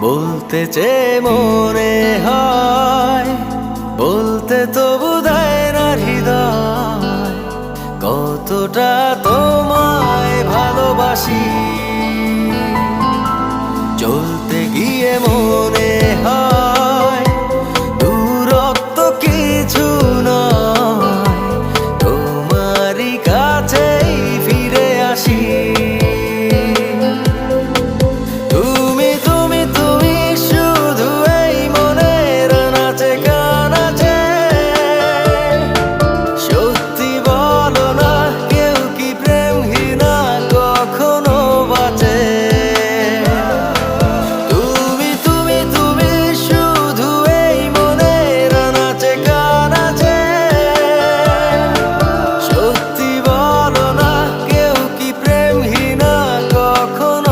বলতে চে মনে হয় বলতে তো বোধয় না হৃদয়। কতটা তোমায় ভালোবাসি।